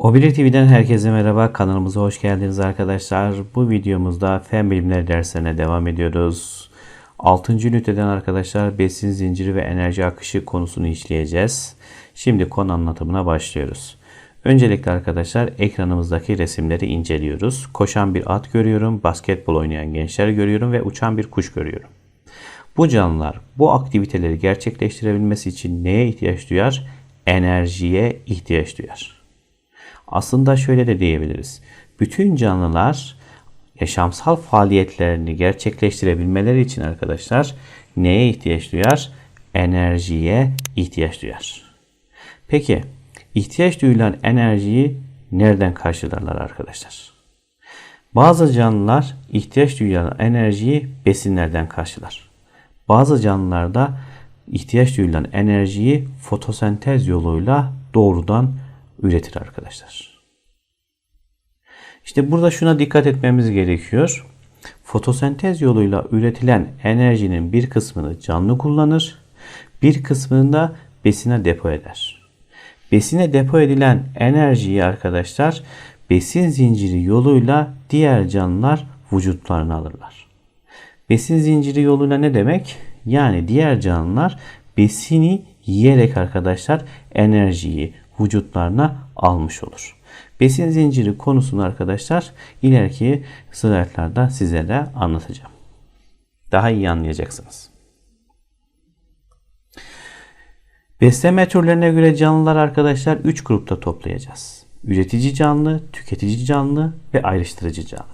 O1 TV'den herkese merhaba. Kanalımıza hoş geldiniz arkadaşlar. Bu videomuzda fen bilimleri derslerine devam ediyoruz. 6. üniteden arkadaşlar besin zinciri ve enerji akışı konusunu işleyeceğiz. Şimdi konu anlatımına başlıyoruz. Öncelikle arkadaşlar ekranımızdaki resimleri inceliyoruz. Koşan bir at görüyorum, basketbol oynayan gençler görüyorum ve uçan bir kuş görüyorum. Bu canlılar bu aktiviteleri gerçekleştirebilmesi için neye ihtiyaç duyar? Enerjiye ihtiyaç duyar. Aslında şöyle de diyebiliriz. Bütün canlılar yaşamsal faaliyetlerini gerçekleştirebilmeleri için arkadaşlar neye ihtiyaç duyar? Enerjiye ihtiyaç duyar. Peki ihtiyaç duyulan enerjiyi nereden karşılarlar arkadaşlar? Bazı canlılar ihtiyaç duyulan enerjiyi besinlerden karşılar. Bazı canlılarda ihtiyaç duyulan enerjiyi fotosentez yoluyla doğrudan üretir arkadaşlar. İşte burada şuna dikkat etmemiz gerekiyor. Fotosentez yoluyla üretilen enerjinin bir kısmını canlı kullanır, bir kısmını da besine depo eder. Besine depo edilen enerjiyi arkadaşlar besin zinciri yoluyla diğer canlılar vücutlarına alırlar. Besin zinciri yoluyla ne demek? Yani diğer canlılar besini yiyerek arkadaşlar enerjiyi vücutlarına almış olur. Besin zinciri konusunu arkadaşlar ileriki slaytlarda sizlere anlatacağım. Daha iyi anlayacaksınız. Besleme türlerine göre canlılar arkadaşlar 3 grupta toplayacağız. Üretici canlı, tüketici canlı ve ayrıştırıcı canlı.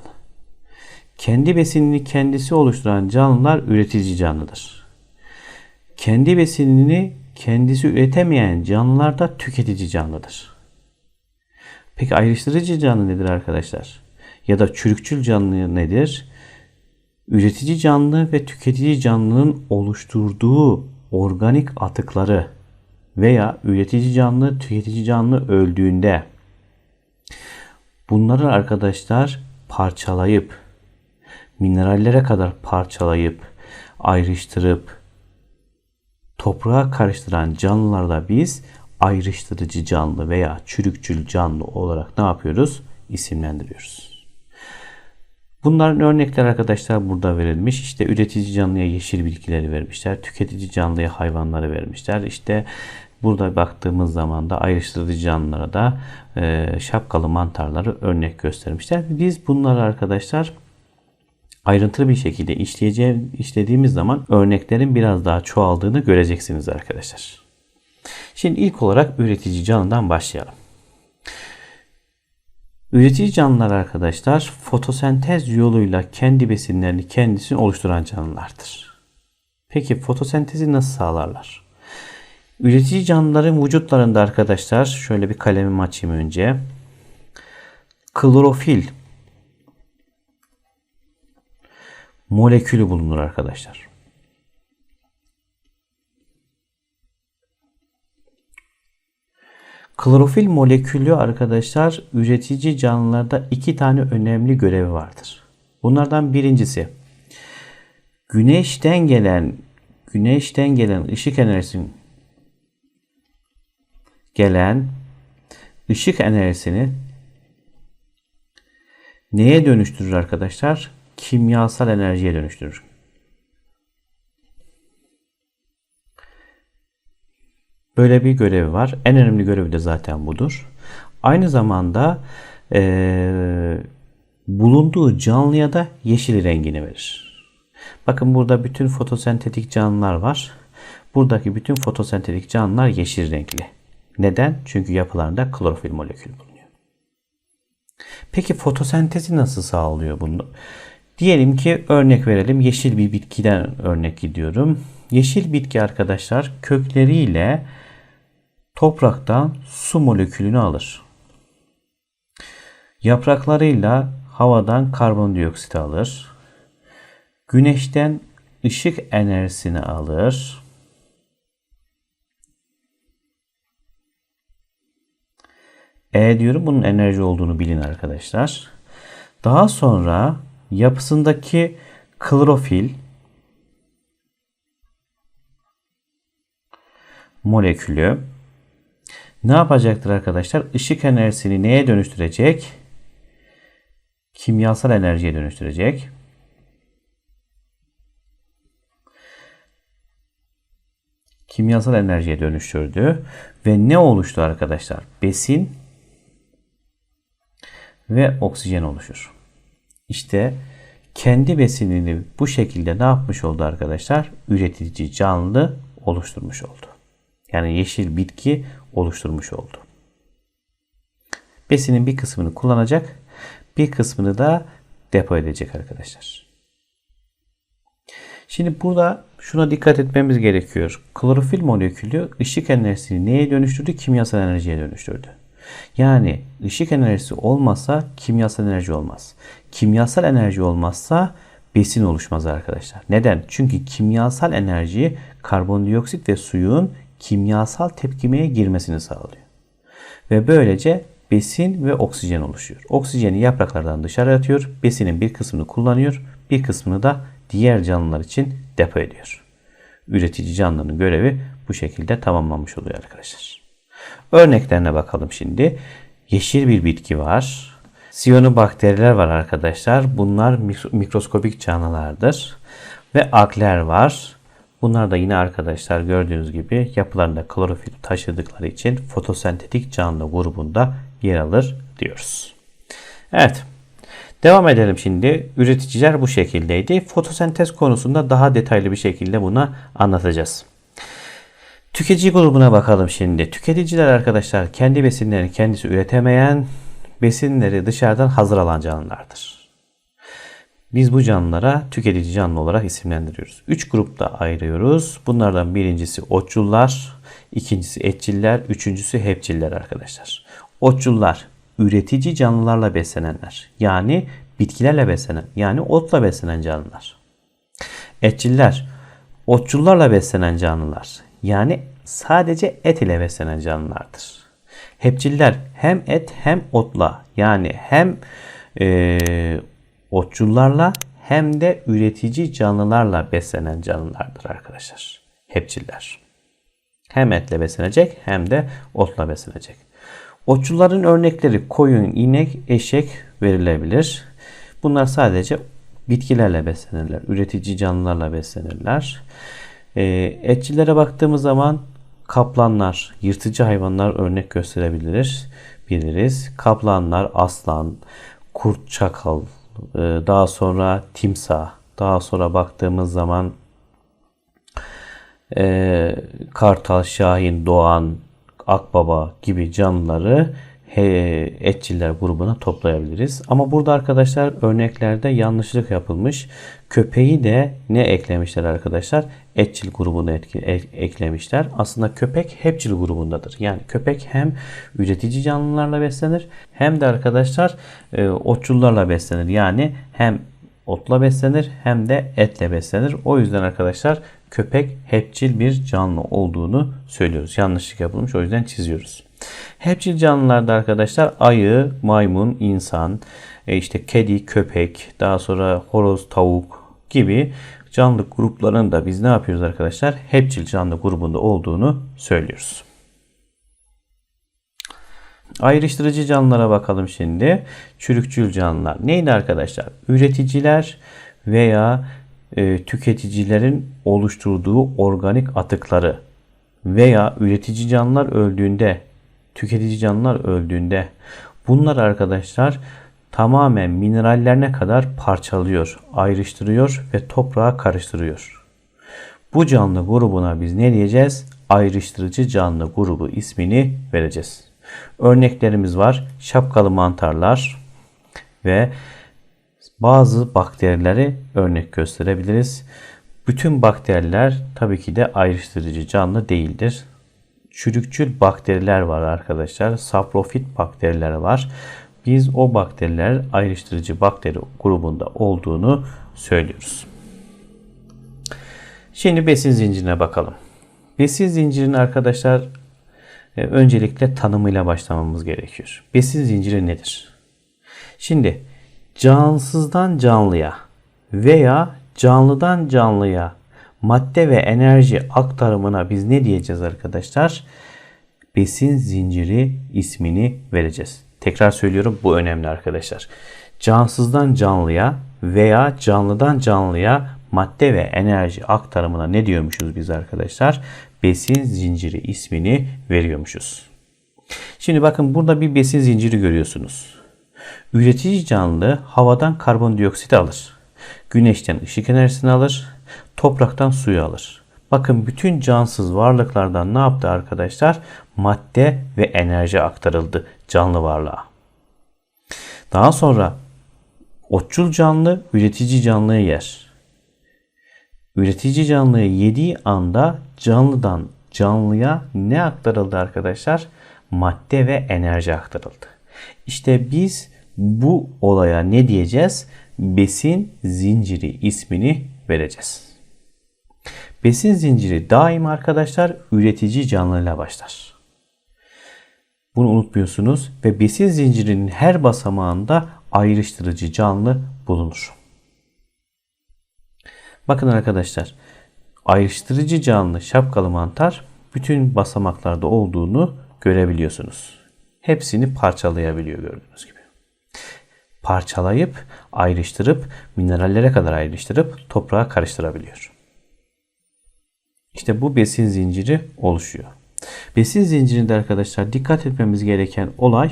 Kendi besinini kendisi oluşturan canlılar üretici canlıdır. Kendi besinini kendisi üretemeyen canlılar da tüketici canlıdır. Peki ayrıştırıcı canlı nedir arkadaşlar? Ya da çürükçül canlı nedir? Üretici canlı ve tüketici canlının oluşturduğu organik atıkları veya üretici canlı tüketici canlı öldüğünde bunları arkadaşlar parçalayıp minerallere kadar parçalayıp ayrıştırıp toprağa karıştıran canlılarda biz ayrıştırıcı canlı veya çürükçül canlı olarak ne yapıyoruz? İsimlendiriyoruz. Bunların örnekler arkadaşlar burada verilmiş. İşte üretici canlıya yeşil bitkileri vermişler. Tüketici canlıya hayvanları vermişler. İşte burada baktığımız zaman da ayrıştırıcı canlılara da şapkalı mantarları örnek göstermişler. Biz bunları arkadaşlar ayrıntılı bir şekilde işleyeceğim, işlediğimiz zaman örneklerin biraz daha çoğaldığını göreceksiniz arkadaşlar. Şimdi ilk olarak üretici canlıdan başlayalım. Üretici canlılar arkadaşlar fotosentez yoluyla kendi besinlerini kendisini oluşturan canlılardır. Peki fotosentezi nasıl sağlarlar? Üretici canlıların vücutlarında arkadaşlar şöyle bir kalemimi açayım önce. Klorofil molekülü bulunur arkadaşlar. Klorofil molekülü arkadaşlar üretici canlılarda iki tane önemli görevi vardır. Bunlardan birincisi güneşten gelen güneşten gelen ışık enerjisinin gelen ışık enerjisini neye dönüştürür arkadaşlar? Kimyasal enerjiye dönüştürür. Böyle bir görevi var. En önemli görevi de zaten budur. Aynı zamanda e, bulunduğu canlıya da yeşil rengini verir. Bakın burada bütün fotosentetik canlılar var. Buradaki bütün fotosentetik canlılar yeşil renkli. Neden? Çünkü yapılarında klorofil molekülü bulunuyor. Peki fotosentezi nasıl sağlıyor bunu? Diyelim ki örnek verelim yeşil bir bitkiden örnek gidiyorum. Yeşil bitki arkadaşlar kökleriyle topraktan su molekülünü alır. Yapraklarıyla havadan karbondioksit alır. Güneşten ışık enerjisini alır. E diyorum bunun enerji olduğunu bilin arkadaşlar. Daha sonra yapısındaki klorofil molekülü Ne yapacaktır arkadaşlar? Işık enerjisini neye dönüştürecek? Kimyasal enerjiye dönüştürecek. Kimyasal enerjiye dönüştürdü. Ve ne oluştu arkadaşlar? Besin ve oksijen oluşur. İşte kendi besinini bu şekilde ne yapmış oldu arkadaşlar? Üretici canlı oluşturmuş oldu. Yani yeşil bitki oluşturmuş oldu. Besinin bir kısmını kullanacak, bir kısmını da depo edecek arkadaşlar. Şimdi burada şuna dikkat etmemiz gerekiyor. Klorofil molekülü ışık enerjisini neye dönüştürdü? Kimyasal enerjiye dönüştürdü. Yani ışık enerjisi olmazsa kimyasal enerji olmaz. Kimyasal enerji olmazsa besin oluşmaz arkadaşlar. Neden? Çünkü kimyasal enerji karbondioksit ve suyun kimyasal tepkimeye girmesini sağlıyor. Ve böylece besin ve oksijen oluşuyor. Oksijeni yapraklardan dışarı atıyor. Besinin bir kısmını kullanıyor. Bir kısmını da diğer canlılar için depo ediyor. Üretici canlının görevi bu şekilde tamamlanmış oluyor arkadaşlar. Örneklerine bakalım şimdi. Yeşil bir bitki var. Siyonobakteriler var arkadaşlar. Bunlar mikroskobik canlılardır. Ve akler var. Bunlar da yine arkadaşlar gördüğünüz gibi yapılarında klorofil taşıdıkları için fotosentetik canlı grubunda yer alır diyoruz. Evet. Devam edelim şimdi. Üreticiler bu şekildeydi. Fotosentez konusunda daha detaylı bir şekilde buna anlatacağız. Tüketici grubuna bakalım şimdi. Tüketiciler arkadaşlar kendi besinlerini kendisi üretemeyen besinleri dışarıdan hazır alan canlılardır. Biz bu canlılara tüketici canlı olarak isimlendiriyoruz. Üç grupta ayırıyoruz. Bunlardan birincisi otçullar, ikincisi etçiller, üçüncüsü hepçiller arkadaşlar. Otçullar üretici canlılarla beslenenler. Yani bitkilerle beslenen, yani otla beslenen canlılar. Etçiller otçullarla beslenen canlılar. Yani sadece et ile beslenen canlılardır. Hepçiller hem et hem otla yani hem e, otçullarla hem de üretici canlılarla beslenen canlılardır arkadaşlar. Hepçiller. Hem etle beslenecek hem de otla beslenecek. Otçulların örnekleri koyun, inek, eşek verilebilir. Bunlar sadece bitkilerle beslenirler. Üretici canlılarla beslenirler. E, etçilere baktığımız zaman kaplanlar, yırtıcı hayvanlar örnek gösterebiliriz. Biliriz. Kaplanlar, aslan, kurt, çakal, e, daha sonra timsah, daha sonra baktığımız zaman e, kartal, şahin, doğan, akbaba gibi canlıları etçiller grubuna toplayabiliriz. Ama burada arkadaşlar örneklerde yanlışlık yapılmış. Köpeği de ne eklemişler arkadaşlar? Etçil grubuna etki, ek, eklemişler. Aslında köpek hepçil grubundadır. Yani köpek hem üretici canlılarla beslenir hem de arkadaşlar e, otçullarla beslenir. Yani hem otla beslenir hem de etle beslenir. O yüzden arkadaşlar köpek hepçil bir canlı olduğunu söylüyoruz. Yanlışlık yapılmış o yüzden çiziyoruz. Hepçil canlılarda arkadaşlar ayı, maymun, insan, e, işte kedi, köpek, daha sonra horoz, tavuk gibi canlı gruplarında biz ne yapıyoruz arkadaşlar? Hepçil canlı grubunda olduğunu söylüyoruz. Ayrıştırıcı canlılara bakalım şimdi. Çürükçül canlılar. Neydi arkadaşlar? Üreticiler veya e, tüketicilerin oluşturduğu organik atıkları veya üretici canlılar öldüğünde, tüketici canlılar öldüğünde bunlar arkadaşlar tamamen minerallerine kadar parçalıyor, ayrıştırıyor ve toprağa karıştırıyor. Bu canlı grubuna biz ne diyeceğiz? Ayrıştırıcı canlı grubu ismini vereceğiz. Örneklerimiz var. Şapkalı mantarlar ve bazı bakterileri örnek gösterebiliriz. Bütün bakteriler tabii ki de ayrıştırıcı canlı değildir. Çürükçül bakteriler var arkadaşlar. Saprofit bakteriler var. Biz o bakteriler ayrıştırıcı bakteri grubunda olduğunu söylüyoruz. Şimdi besin zincirine bakalım. Besin zincirinin arkadaşlar e, öncelikle tanımıyla başlamamız gerekiyor. Besin zinciri nedir? Şimdi cansızdan canlıya veya canlıdan canlıya madde ve enerji aktarımına biz ne diyeceğiz arkadaşlar? besin zinciri ismini vereceğiz. Tekrar söylüyorum bu önemli arkadaşlar. Cansızdan canlıya veya canlıdan canlıya madde ve enerji aktarımına ne diyormuşuz biz arkadaşlar? Besin zinciri ismini veriyormuşuz. Şimdi bakın burada bir besin zinciri görüyorsunuz. Üretici canlı havadan karbondioksit alır. Güneşten ışık enerjisini alır. Topraktan suyu alır. Bakın bütün cansız varlıklardan ne yaptı arkadaşlar? Madde ve enerji aktarıldı canlı varlığa. Daha sonra otçul canlı üretici canlıyı yer. Üretici canlıyı yediği anda canlıdan canlıya ne aktarıldı arkadaşlar? Madde ve enerji aktarıldı. İşte biz bu olaya ne diyeceğiz? Besin zinciri ismini vereceğiz. Besin zinciri daim arkadaşlar üretici canlıyla başlar. Bunu unutmuyorsunuz ve besin zincirinin her basamağında ayrıştırıcı canlı bulunur. Bakın arkadaşlar ayrıştırıcı canlı şapkalı mantar bütün basamaklarda olduğunu görebiliyorsunuz. Hepsini parçalayabiliyor gördüğünüz gibi. Parçalayıp ayrıştırıp minerallere kadar ayrıştırıp toprağa karıştırabiliyor. İşte bu besin zinciri oluşuyor. Besin zincirinde arkadaşlar dikkat etmemiz gereken olay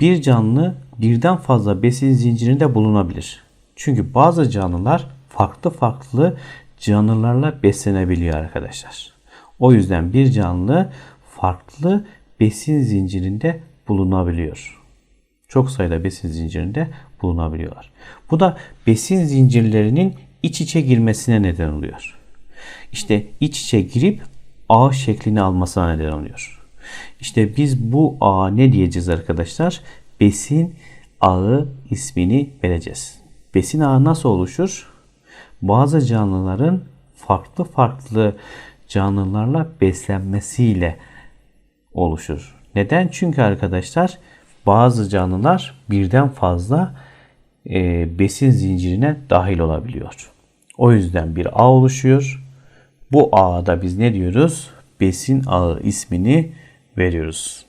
bir canlı birden fazla besin zincirinde bulunabilir. Çünkü bazı canlılar farklı farklı canlılarla beslenebiliyor arkadaşlar. O yüzden bir canlı farklı besin zincirinde bulunabiliyor. Çok sayıda besin zincirinde bulunabiliyorlar. Bu da besin zincirlerinin iç içe girmesine neden oluyor. İşte iç içe girip ağ şeklini almasına neden oluyor. İşte biz bu ağa ne diyeceğiz arkadaşlar? Besin ağı ismini vereceğiz. Besin ağı nasıl oluşur? Bazı canlıların farklı farklı canlılarla beslenmesiyle oluşur. Neden? Çünkü arkadaşlar bazı canlılar birden fazla e, besin zincirine dahil olabiliyor. O yüzden bir ağ oluşuyor. Bu ağda biz ne diyoruz? Besin ağı ismini veriyoruz.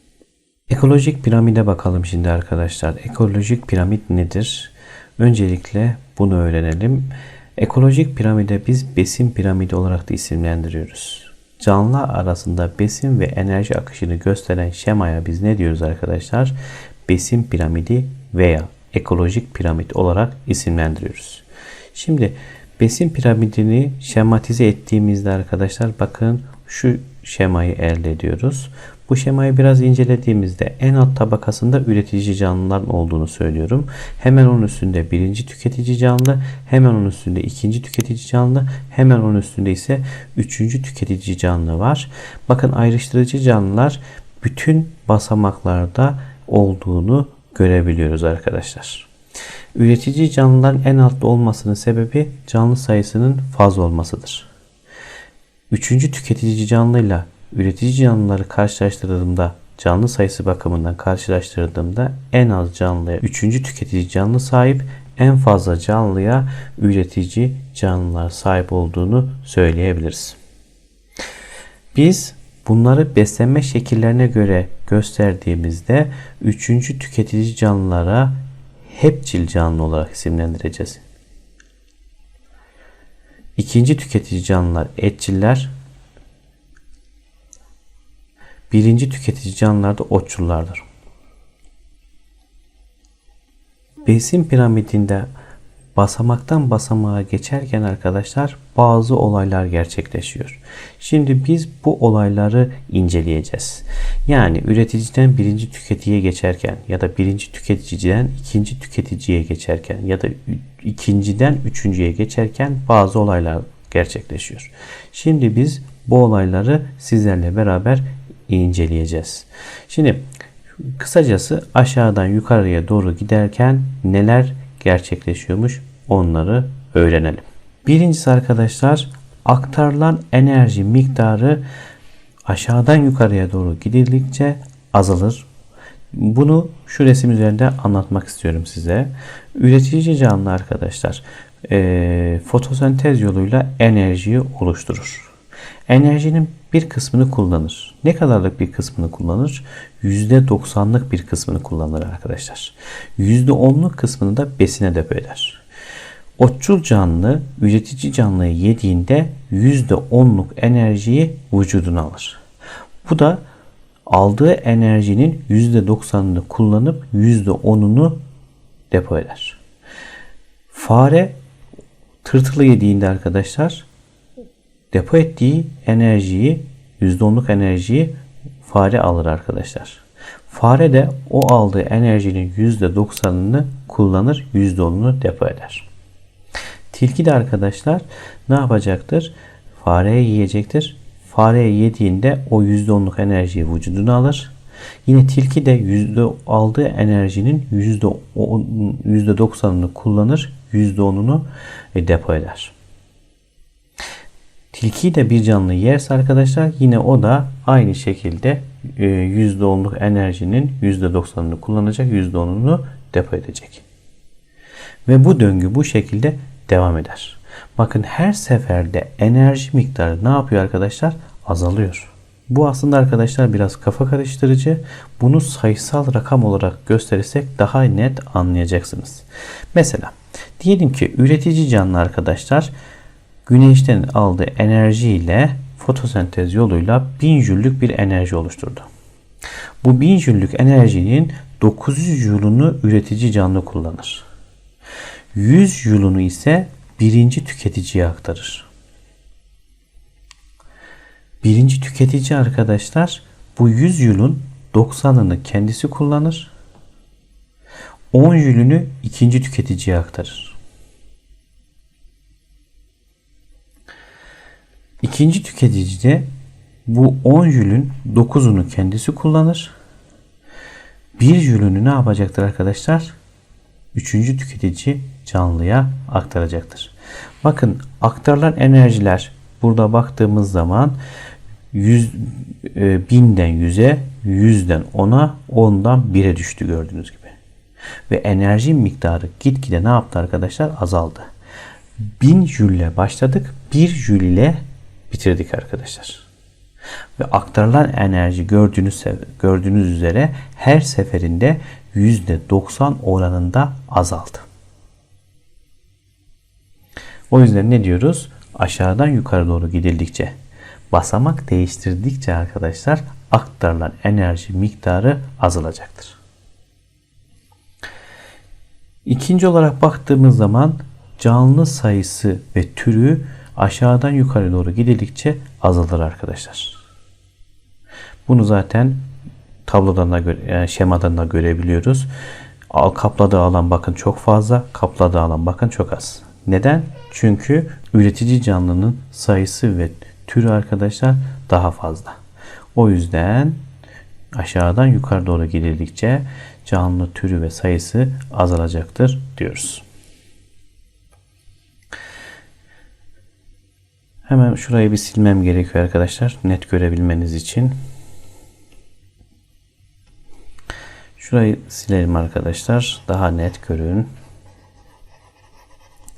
Ekolojik piramide bakalım şimdi arkadaşlar. Ekolojik piramit nedir? Öncelikle bunu öğrenelim. Ekolojik piramide biz besin piramidi olarak da isimlendiriyoruz. Canlı arasında besin ve enerji akışını gösteren şemaya biz ne diyoruz arkadaşlar? Besin piramidi veya ekolojik piramit olarak isimlendiriyoruz. Şimdi besin piramidini şematize ettiğimizde arkadaşlar bakın şu şemayı elde ediyoruz. Bu şemayı biraz incelediğimizde en alt tabakasında üretici canlıların olduğunu söylüyorum. Hemen onun üstünde birinci tüketici canlı, hemen onun üstünde ikinci tüketici canlı, hemen onun üstünde ise üçüncü tüketici canlı var. Bakın ayrıştırıcı canlılar bütün basamaklarda olduğunu görebiliyoruz arkadaşlar. Üretici canlıların en altta olmasının sebebi canlı sayısının fazla olmasıdır. Üçüncü tüketici canlıyla üretici canlıları karşılaştırdığımda canlı sayısı bakımından karşılaştırdığımda en az canlıya üçüncü tüketici canlı sahip en fazla canlıya üretici canlılar sahip olduğunu söyleyebiliriz. Biz bunları beslenme şekillerine göre gösterdiğimizde üçüncü tüketici canlılara hepçil canlı olarak isimlendireceğiz. İkinci tüketici canlılar etçiller, birinci tüketici canlılar da otçullardır. Besin piramidinde basamaktan basamağa geçerken arkadaşlar bazı olaylar gerçekleşiyor. Şimdi biz bu olayları inceleyeceğiz. Yani üreticiden birinci tüketiciye geçerken ya da birinci tüketiciden ikinci tüketiciye geçerken ya da ikinciden üçüncüye geçerken bazı olaylar gerçekleşiyor. Şimdi biz bu olayları sizlerle beraber inceleyeceğiz. Şimdi kısacası aşağıdan yukarıya doğru giderken neler gerçekleşiyormuş onları öğrenelim. Birincisi arkadaşlar aktarılan enerji miktarı aşağıdan yukarıya doğru gidildikçe azalır. Bunu şu resim üzerinde anlatmak istiyorum size. Üretici canlı arkadaşlar e, fotosentez yoluyla enerjiyi oluşturur. Enerjinin bir kısmını kullanır. Ne kadarlık bir kısmını kullanır? %90'lık bir kısmını kullanır arkadaşlar. %10'luk kısmını da besine depo eder. Otçul canlı üretici canlıyı yediğinde %10'luk enerjiyi vücuduna alır. Bu da aldığı enerjinin %90'ını kullanıp %10'unu depo eder. Fare tırtılı yediğinde arkadaşlar depo ettiği enerjiyi %10'luk enerjiyi fare alır arkadaşlar. Fare de o aldığı enerjinin %90'ını kullanır, %10'unu depo eder. Tilki de arkadaşlar ne yapacaktır? Fareye yiyecektir. Fareye yediğinde o %10'luk enerjiyi vücuduna alır. Yine tilki de yüzde aldığı enerjinin yüzde 90'ını kullanır, %10'unu e, depo eder. Tilki de bir canlı yerse arkadaşlar yine o da aynı şekilde %10'luk e, enerjinin %90'ını kullanacak, %10'unu depo edecek. Ve bu döngü bu şekilde devam eder. Bakın her seferde enerji miktarı ne yapıyor arkadaşlar? Azalıyor. Bu aslında arkadaşlar biraz kafa karıştırıcı. Bunu sayısal rakam olarak gösterirsek daha net anlayacaksınız. Mesela diyelim ki üretici canlı arkadaşlar güneşten aldığı enerji ile fotosentez yoluyla 1000 jüllük bir enerji oluşturdu. Bu 1000 jüllük enerjinin 900 jülünü üretici canlı kullanır. 100 jülünü ise birinci tüketiciye aktarır. Birinci tüketici arkadaşlar bu 100 yılın 90'ını kendisi kullanır. 10 yılını ikinci tüketiciye aktarır. İkinci tüketici de bu 10 jülün 9'unu kendisi kullanır. 1 jülünü ne yapacaktır arkadaşlar? Üçüncü tüketici canlıya aktaracaktır. Bakın aktarılan enerjiler burada baktığımız zaman 100 e, binden 100'e, 100'den 10'a, 10'dan 1'e düştü gördüğünüz gibi. Ve enerji miktarı gitgide ne yaptı arkadaşlar? Azaldı. 1000 jülle başladık. 1 jül ile bitirdik arkadaşlar. Ve aktarılan enerji gördüğünüz, gördüğünüz üzere her seferinde %90 oranında azaldı. O yüzden ne diyoruz? Aşağıdan yukarı doğru gidildikçe basamak değiştirdikçe arkadaşlar aktarılan enerji miktarı azalacaktır. İkinci olarak baktığımız zaman canlı sayısı ve türü aşağıdan yukarı doğru gidildikçe azalır arkadaşlar. Bunu zaten tablodan da yani şemadan da görebiliyoruz. Al kapladığı alan bakın çok fazla, kapladığı alan bakın çok az. Neden? Çünkü üretici canlının sayısı ve türü arkadaşlar daha fazla. O yüzden aşağıdan yukarı doğru gidildikçe canlı türü ve sayısı azalacaktır diyoruz. Hemen şurayı bir silmem gerekiyor arkadaşlar. Net görebilmeniz için. Şurayı silelim arkadaşlar. Daha net görün.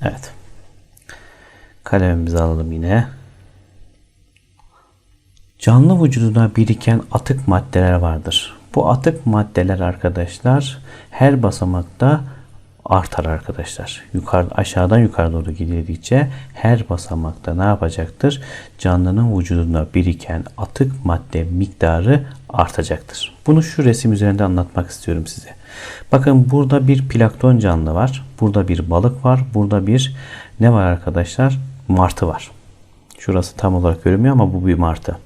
Evet. Kalemimizi alalım yine. Canlı vücuduna biriken atık maddeler vardır. Bu atık maddeler arkadaşlar her basamakta artar arkadaşlar. Yukarı aşağıdan yukarı doğru gidildikçe her basamakta ne yapacaktır? Canlının vücuduna biriken atık madde miktarı artacaktır. Bunu şu resim üzerinde anlatmak istiyorum size. Bakın burada bir plankton canlı var. Burada bir balık var. Burada bir ne var arkadaşlar? Martı var. Şurası tam olarak görünmüyor ama bu bir martı.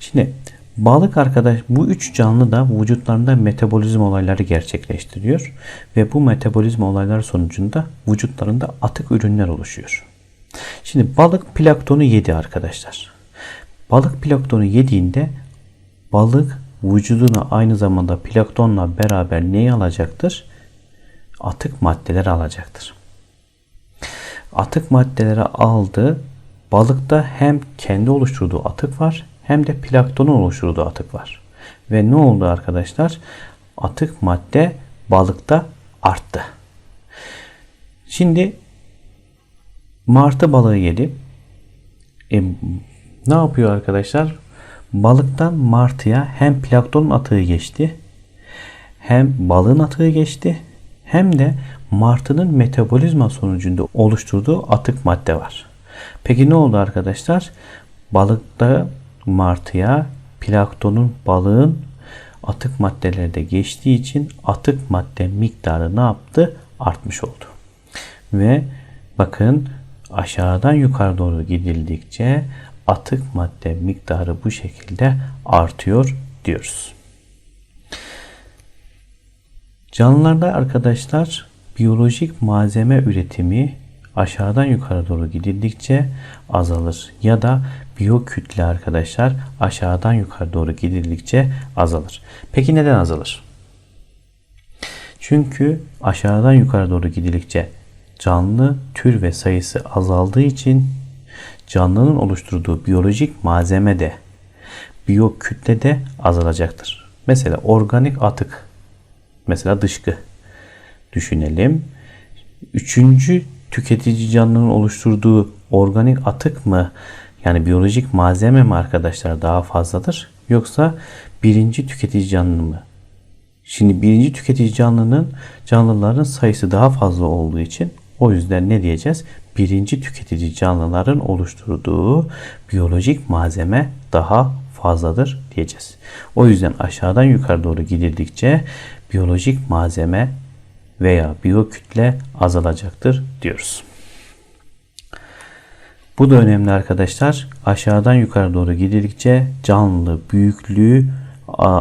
Şimdi balık arkadaş bu üç canlı da vücutlarında metabolizm olayları gerçekleştiriyor ve bu metabolizm olayları sonucunda vücutlarında atık ürünler oluşuyor. Şimdi balık planktonu yedi arkadaşlar. Balık planktonu yediğinde balık vücuduna aynı zamanda planktonla beraber neyi alacaktır? Atık maddeler alacaktır. Atık maddeleri aldı. Balıkta hem kendi oluşturduğu atık var hem de planktonun oluşturduğu atık var. Ve ne oldu arkadaşlar? Atık madde balıkta arttı. Şimdi martı balığı yedi. E, Ne yapıyor arkadaşlar? Balıktan martıya hem plankton atığı geçti, hem balığın atığı geçti, hem de martının metabolizma sonucunda oluşturduğu atık madde var. Peki ne oldu arkadaşlar? Balıkta martıya planktonun balığın atık maddelerde geçtiği için atık madde miktarı ne yaptı? Artmış oldu. Ve bakın aşağıdan yukarı doğru gidildikçe atık madde miktarı bu şekilde artıyor diyoruz. Canlılarda arkadaşlar biyolojik malzeme üretimi aşağıdan yukarı doğru gidildikçe azalır ya da biyokütle arkadaşlar aşağıdan yukarı doğru gidildikçe azalır. Peki neden azalır? Çünkü aşağıdan yukarı doğru gidildikçe canlı tür ve sayısı azaldığı için canlının oluşturduğu biyolojik malzeme de biyokütle de azalacaktır. Mesela organik atık mesela dışkı düşünelim. Üçüncü tüketici canlının oluşturduğu organik atık mı yani biyolojik malzeme mi arkadaşlar daha fazladır? Yoksa birinci tüketici canlı mı? Şimdi birinci tüketici canlının canlıların sayısı daha fazla olduğu için o yüzden ne diyeceğiz? Birinci tüketici canlıların oluşturduğu biyolojik malzeme daha fazladır diyeceğiz. O yüzden aşağıdan yukarı doğru gidildikçe biyolojik malzeme veya biyokütle azalacaktır diyoruz. Bu da önemli arkadaşlar. Aşağıdan yukarı doğru gidildikçe canlı büyüklüğü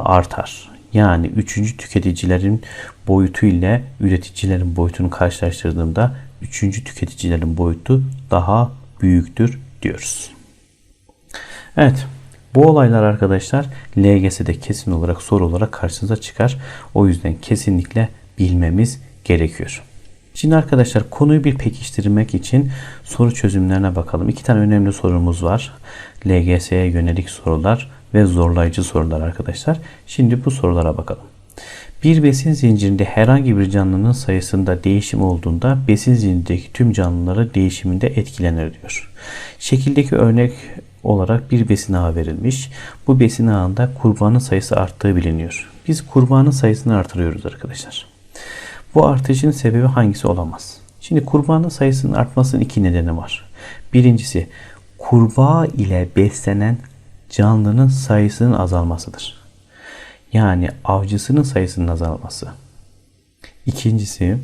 artar. Yani üçüncü tüketicilerin boyutu ile üreticilerin boyutunu karşılaştırdığımda üçüncü tüketicilerin boyutu daha büyüktür diyoruz. Evet. Bu olaylar arkadaşlar LGS'de kesin olarak soru olarak karşınıza çıkar. O yüzden kesinlikle bilmemiz gerekiyor. Şimdi arkadaşlar konuyu bir pekiştirmek için soru çözümlerine bakalım. İki tane önemli sorumuz var. LGS'ye yönelik sorular ve zorlayıcı sorular arkadaşlar. Şimdi bu sorulara bakalım. Bir besin zincirinde herhangi bir canlının sayısında değişim olduğunda besin zincirindeki tüm canlıları değişiminde etkilenir diyor. Şekildeki örnek olarak bir besin ağı verilmiş. Bu besin ağında kurbanın sayısı arttığı biliniyor. Biz kurbanın sayısını artırıyoruz arkadaşlar. Bu artışın sebebi hangisi olamaz? Şimdi kurbanın sayısının artmasının iki nedeni var. Birincisi kurbağa ile beslenen canlının sayısının azalmasıdır. Yani avcısının sayısının azalması. İkincisi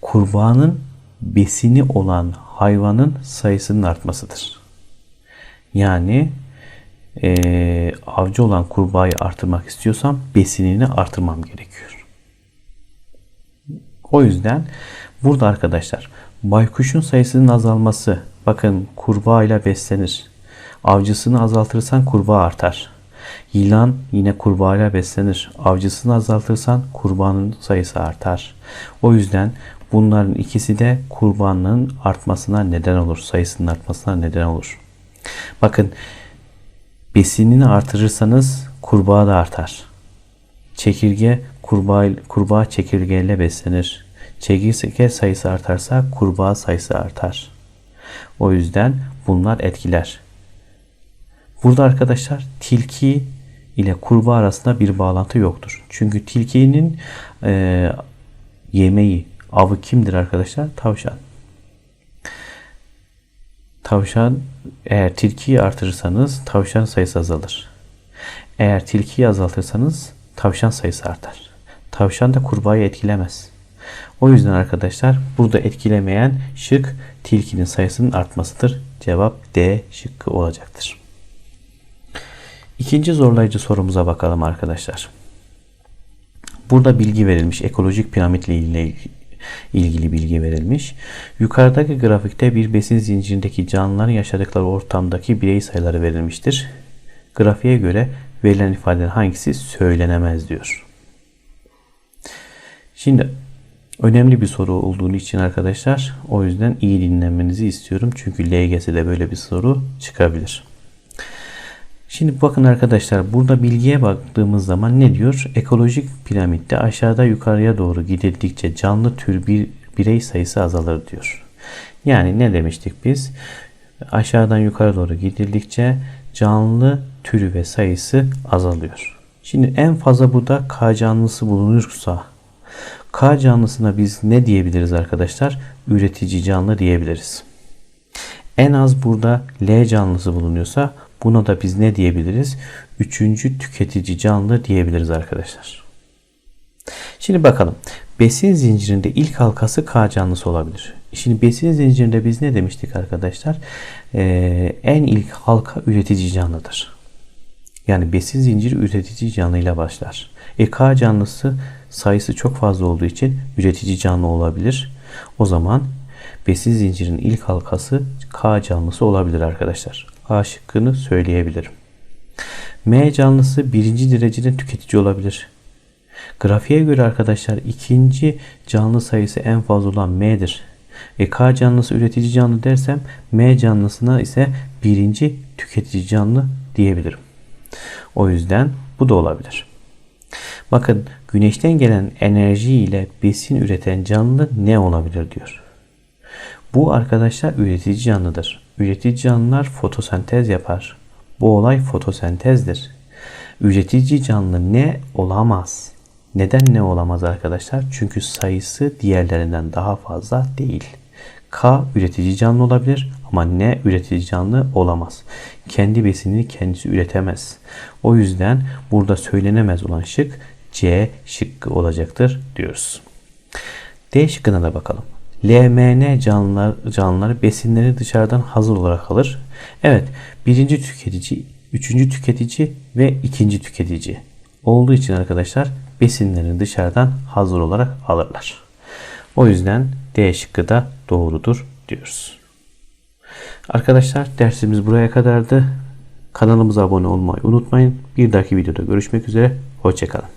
kurbağanın besini olan hayvanın sayısının artmasıdır. Yani e, avcı olan kurbağayı artırmak istiyorsam besinini artırmam gerekiyor. O yüzden burada arkadaşlar baykuşun sayısının azalması bakın kurbağa ile beslenir. Avcısını azaltırsan kurbağa artar. Yılan yine kurbağa ile beslenir. Avcısını azaltırsan kurbanın sayısı artar. O yüzden bunların ikisi de kurbanın artmasına neden olur. Sayısının artmasına neden olur. Bakın besinini artırırsanız kurbağa da artar. Çekirge kurbağa, kurbağa çekirgeyle beslenir. Çekirge sayısı artarsa kurbağa sayısı artar. O yüzden bunlar etkiler. Burada arkadaşlar tilki ile kurbağa arasında bir bağlantı yoktur. Çünkü tilkinin e, yemeği, avı kimdir arkadaşlar? Tavşan. Tavşan eğer tilkiyi artırırsanız tavşan sayısı azalır. Eğer tilkiyi azaltırsanız tavşan sayısı artar. Tavşan da kurbağayı etkilemez. O yüzden arkadaşlar burada etkilemeyen şık tilkinin sayısının artmasıdır. Cevap D şıkkı olacaktır. İkinci zorlayıcı sorumuza bakalım arkadaşlar. Burada bilgi verilmiş. Ekolojik piramitle ilgili, bilgi verilmiş. Yukarıdaki grafikte bir besin zincirindeki canlıların yaşadıkları ortamdaki birey sayıları verilmiştir. Grafiğe göre verilen ifadenin hangisi söylenemez diyor. Şimdi önemli bir soru olduğunu için arkadaşlar o yüzden iyi dinlemenizi istiyorum. Çünkü LGS'de böyle bir soru çıkabilir. Şimdi bakın arkadaşlar burada bilgiye baktığımız zaman ne diyor? Ekolojik piramitte aşağıda yukarıya doğru gidildikçe canlı tür bir birey sayısı azalır diyor. Yani ne demiştik biz? aşağıdan yukarı doğru gidildikçe canlı türü ve sayısı azalıyor. Şimdi en fazla burada K canlısı bulunursa K canlısına biz ne diyebiliriz arkadaşlar? Üretici canlı diyebiliriz. En az burada L canlısı bulunuyorsa buna da biz ne diyebiliriz? Üçüncü tüketici canlı diyebiliriz arkadaşlar. Şimdi bakalım. Besin zincirinde ilk halkası K canlısı olabilir. Şimdi besin zincirinde biz ne demiştik arkadaşlar? Ee, en ilk halka üretici canlıdır. Yani besin zinciri üretici canlıyla başlar. E K canlısı sayısı çok fazla olduğu için üretici canlı olabilir. O zaman besin zincirinin ilk halkası K canlısı olabilir arkadaşlar. A şıkkını söyleyebilirim. M canlısı birinci derecede tüketici olabilir. Grafiğe göre arkadaşlar ikinci canlı sayısı en fazla olan M'dir. E K canlısı üretici canlı dersem M canlısına ise birinci tüketici canlı diyebilirim. O yüzden bu da olabilir. Bakın güneşten gelen enerji ile besin üreten canlı ne olabilir diyor. Bu arkadaşlar üretici canlıdır. Üretici canlılar fotosentez yapar. Bu olay fotosentezdir. Üretici canlı ne olamaz? Neden ne olamaz arkadaşlar? Çünkü sayısı diğerlerinden daha fazla değil. K üretici canlı olabilir ama ne üretici canlı olamaz. Kendi besinini kendisi üretemez. O yüzden burada söylenemez olan şık C şıkkı olacaktır diyoruz. D şıkkına da bakalım. LMN canlılar, canlıları besinleri dışarıdan hazır olarak alır. Evet birinci tüketici, üçüncü tüketici ve ikinci tüketici olduğu için arkadaşlar besinlerini dışarıdan hazır olarak alırlar. O yüzden D şıkkı da doğrudur diyoruz. Arkadaşlar dersimiz buraya kadardı. Kanalımıza abone olmayı unutmayın. Bir dahaki videoda görüşmek üzere. Hoşçakalın.